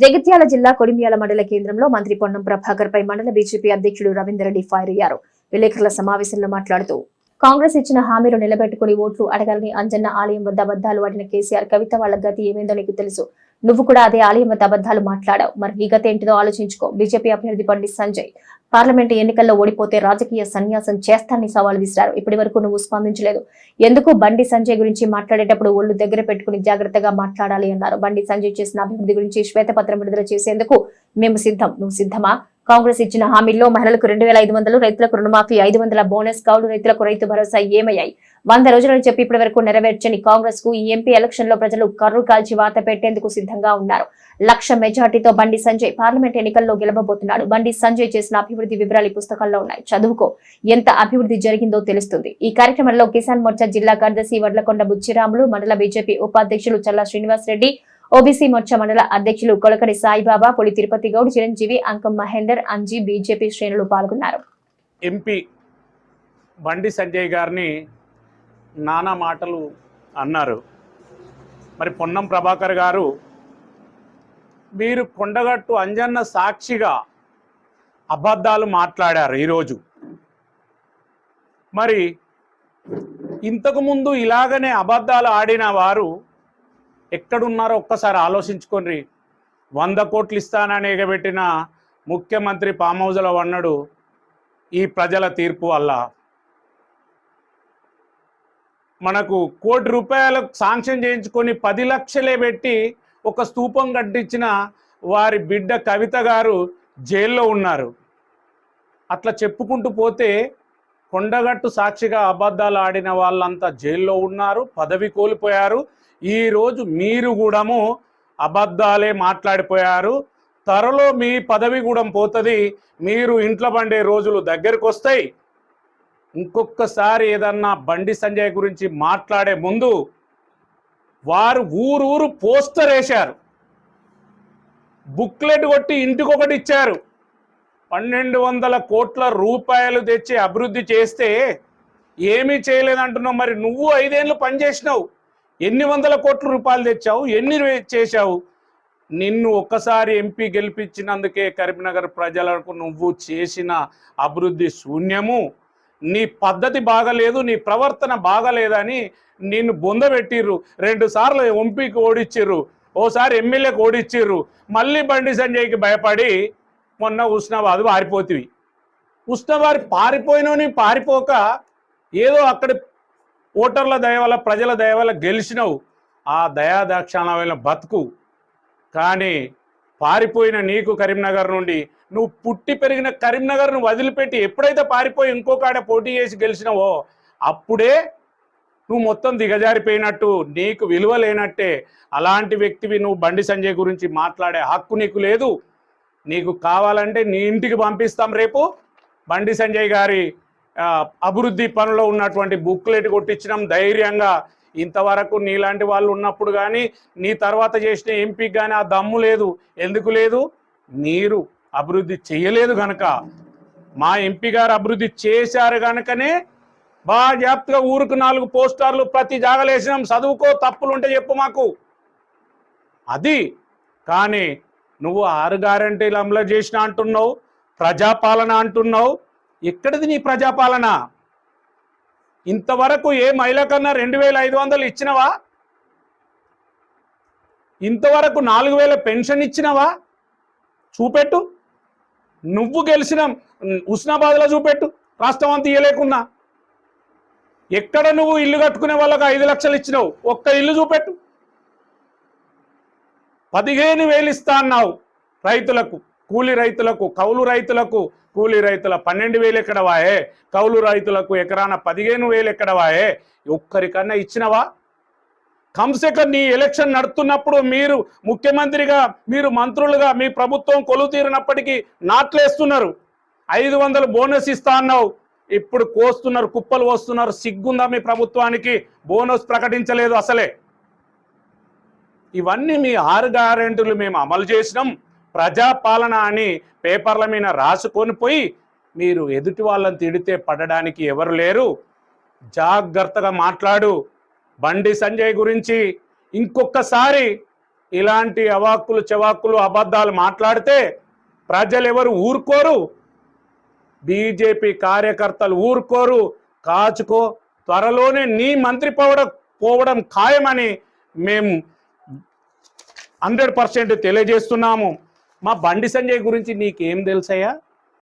జగిత్యాల జిల్లా కొడిమియాల మండల కేంద్రంలో మంత్రి పొన్నం ప్రభాకర్ పై మండల బీజేపీ అధ్యక్షుడు రవీందర్ రెడ్డి ఫైర్ అయ్యారు. విలేకరుల సమావేశంలో మాట్లాడుతూ కాంగ్రెస్ ఇచ్చిన హామీలు నిలబెట్టుకుని ఓట్లు అడగాలని అంజన్న ఆలయం వద్ద అబద్దాలు ఆడిన కేసీఆర్ కవిత వాళ్ళ గతి ఏమైందో నీకు తెలుసు. నువ్వు కూడా అదే ఆలయం వద్ద అబద్దాలు మాట్లాడావు. మరి నీ గత ఏంటిదో ఆలోచించుకో. బీజేపీ అభ్యర్థి బండి సంజయ్. పార్లమెంట్ ఎన్నికల్లో ఓడిపోతే రాజకీయ సన్యాసం చేస్తానని సవాల్ విసిరారు. ఇప్పటి వరకు నువ్వు స్పందించలేదు. ఎందుకు బండి సంజయ్ గురించి మాట్లాడేటప్పుడు ఒళ్ళు దగ్గర పెట్టుకుని జాగ్రత్తగా మాట్లాడాలి అన్నారు. బండి సంజయ్ చేసిన అభివృద్ధి గురించి శ్వేతపత్రం విడుదల చేసేందుకు మేము సిద్ధం. నువ్వు సిద్ధమా? కాంగ్రెస్ ఇచ్చిన హామీల్లో మహిళలకు రెండు వేల ఐదు వందలు రైతులకు రుణమాఫీ ఐదు వందల బోనస్ కౌలు రైతులకు రైతు భరోసా ఏమయ్యాయి? వంద రోజులను చెప్పి ఇప్పటి వరకు నెరవేర్చని కాంగ్రెస్కు ఈ ఎంపీ ఎలక్షన్లో ప్రజలు కర్రు కాల్చి వాత పెట్టేందుకు సిద్ధంగా ఉన్నారు. లక్ష మెజార్టీతో బండి సంజయ్ పార్లమెంట్ ఎన్నికల్లో గెలవబోతున్నాడు. బండి సంజయ్ చేసిన అభివృద్ధి వివరాలు పుస్తకాల్లో ఉన్నాయి. చదువుకో. ఎంత అభివృద్ధి జరిగిందో తెలుస్తుంది. ఈ కార్యక్రమంలో కిసాన్ మోర్చా జిల్లా కార్యదర్శి వడ్లకొండ బుచ్చిరాములు మండల బీజేపీ ఉపాధ్యక్షులు చల్లా శ్రీనివాస్ రెడ్డి ఓబీసీ మోర్చా మండల అధ్యక్షులు కొలకడి సాయిబాబా పొలి తిరుపతి గౌడ్ చిరంజీవి అంకం మహేందర్ అంజీ బీజేపీ శ్రేణులు పాల్గొన్నారు. ఎంపీ బండి సంజయ్ గారిని నానా మాటలు అన్నారు. మరి పొన్నం ప్రభాకర్ గారు మీరు కొండగట్టు అంజన్న సాక్షిగా అబద్ధాలు మాట్లాడారు ఈరోజు. మరి ఇంతకుముందు ఇలాగనే అబద్ధాలు ఆడిన వారు ఎక్కడున్నారో ఒక్కసారి ఆలోచించుకొని వంద కోట్లు ఇస్తానని ఎగబెట్టిన ముఖ్యమంత్రి ఫామ్ వన్నడు ఈ ప్రజల తీర్పు వల్ల. మనకు కోటి రూపాయలకు శాంక్షన్ చేయించుకొని పది లక్షలే పెట్టి ఒక స్తూపం కట్టించిన వారి బిడ్డ కవిత గారు జైల్లో ఉన్నారు. అట్లా చెప్పుకుంటూ పోతే కొండగట్టు సాక్షిగా అబద్ధాలు ఆడిన వాళ్ళంతా జైల్లో ఉన్నారు పదవి కోల్పోయారు. ఈరోజు మీరు కూడాము అబద్ధాలే మాట్లాడిపోయారు. త్వరలో మీ పదవి కూడా పోతుంది మీరు ఇంట్లో పండే రోజులు దగ్గరికి వస్తాయి ఇంకొకసారి ఏదన్నా బండి సంజయ్ గురించి మాట్లాడే ముందు వారు ఊరు ఊరు పోస్టర్ వేశారు బుక్లెట్ కొట్టి ఇంటికొకటి ఇచ్చారు. పన్నెండు వందల కోట్ల రూపాయలు తెచ్చి అభివృద్ధి చేస్తే ఏమీ చేయలేదంటున్నావు. మరి నువ్వు ఐదేళ్ళు పనిచేసినావు. ఎన్ని వందల కోట్ల రూపాయలు తెచ్చావు? ఎన్ని చేశావు? నిన్ను ఒక్కసారి ఎంపీ గెలిపించినందుకే కరీంనగర్ ప్రజలకు నువ్వు చేసిన అభివృద్ధి శూన్యము. నీ పద్ధతి బాగలేదు నీ ప్రవర్తన బాగలేదని నిన్ను బొందబెట్టిర్రు రెండు సార్లు ఎంపీకి ఓడిచ్చిర్రు. ఓసారి ఎమ్మెల్యేకి ఓడిచ్చిర్రు. మళ్ళీ బండి సంజయ్కి భయపడి మొన్న ఉష్ణవాదు పారిపోతివి. ఉష్ణవారి పారిపోయినని పారిపోక ఏదో అక్కడ ఓటర్ల దయవల్ల ప్రజల దయవల్ల గెలిచినవు. ఆ దయాదాక్షాణమైన బతుకు. కానీ పారిపోయిన నీకు కరీంనగర్ నుండి నువ్వు పుట్టి పెరిగిన కరీంనగర్ను వదిలిపెట్టి ఎప్పుడైతే పారిపోయి ఇంకో కాడ పోటీ చేసి గెలిచినావో అప్పుడే నువ్వు మొత్తం దిగజారిపోయినట్టు నీకు విలువ లేనట్టే. అలాంటి వ్యక్తివి నువ్వు బండి సంజయ్ గురించి మాట్లాడే హక్కు నీకు లేదు. నీకు కావాలంటే నీ ఇంటికి పంపిస్తాం రేపు. బండి సంజయ్ గారి అభివృద్ధి పనులో ఉన్నటువంటి బుక్లెట్ కొట్టించడం ధైర్యంగా. ఇంతవరకు నీలాంటి వాళ్ళు ఉన్నప్పుడు కానీ నీ తర్వాత చేసిన ఎంపీకి కానీ ఆ దమ్ము లేదు. ఎందుకు లేదు? మీరు అభివృద్ధి చేయలేదు కనుక మా ఎంపీ గారు అభివృద్ధి చేశారు కనుకనే బాగా జాగ్రత్తగా ఊరుకు నాలుగు పోస్టర్లు ప్రతి జాగలేసినాం. చదువుకో తప్పులుంటే చెప్పు మాకు. అది. కానీ నువ్వు ఆరు గ్యారంటీలు అమలు చేసిన అంటున్నావు ప్రజాపాలన అంటున్నావు. ఎక్కడిది నీ ప్రజాపాలన? ఇంతవరకు ఏ మహిళ కన్నా రెండు వేల ఐదు వందలు ఇచ్చినవా? ఇంతవరకు నాలుగు వేల పెన్షన్ ఇచ్చినవా? చూపెట్టు. నువ్వు గెలిచిన ఉస్నాబాద్లో చూపెట్టు. రాష్ట్రం అంతా ఇయ్యలేకున్నా. ఎక్కడ నువ్వు ఇల్లు కట్టుకునే వాళ్ళకు ఐదు లక్షలు ఇచ్చినావు? ఒక్క ఇల్లు చూపెట్టు. పదిహేను వేలు ఇస్తా అన్నావు రైతులకు కూలి రైతులకు కౌలు రైతులకు. కూలి రైతుల పన్నెండు వేలు ఎక్కడ వాయే? కౌలు రైతులకు ఎకరాన పదిహేను వేలు ఎక్కడ వాయే? ఒక్కరికన్నా ఇచ్చినవా? కంసెకం నీ ఎలక్షన్ నడుతున్నప్పుడు మీరు ముఖ్యమంత్రిగా మీరు మంత్రులుగా మీ ప్రభుత్వం కొలువు తీరినప్పటికీ నాట్లేస్తున్నారు. ఐదు వందలు బోనస్ ఇస్తా అన్నావు. ఇప్పుడు కోస్తున్నారు కుప్పలు వస్తున్నారు సిగ్గుందా మీ ప్రభుత్వానికి? బోనస్ ప్రకటించలేదు అసలే. ఇవన్నీ మీ ఆరు గ్యారెంటీలు మేము అమలు చేసినాం. ప్రజాపాలన అని పేపర్ల మీద రాసుకొని పోయి మీరు ఎదుటి వాళ్ళని తిడితే పడడానికి ఎవరు లేరు. జాగ్రత్తగా మాట్లాడు. బండి సంజయ్ గురించి ఇంకొకసారి ఇలాంటి అవాక్కులు చెవాక్కులు అబద్ధాలు మాట్లాడితే ప్రజలు ఎవరు ఊరుకోరు. బీజేపీ కార్యకర్తలు ఊరుకోరు. కాచుకో. త్వరలోనే నీ మంత్రి పోవడం పోవడం ఖాయమని మేము హండ్రెడ్ పర్సెంట్ తెలియజేస్తున్నాము. మా బండి సంజయ్ గురించి నీకేం తెలుసయ్యా?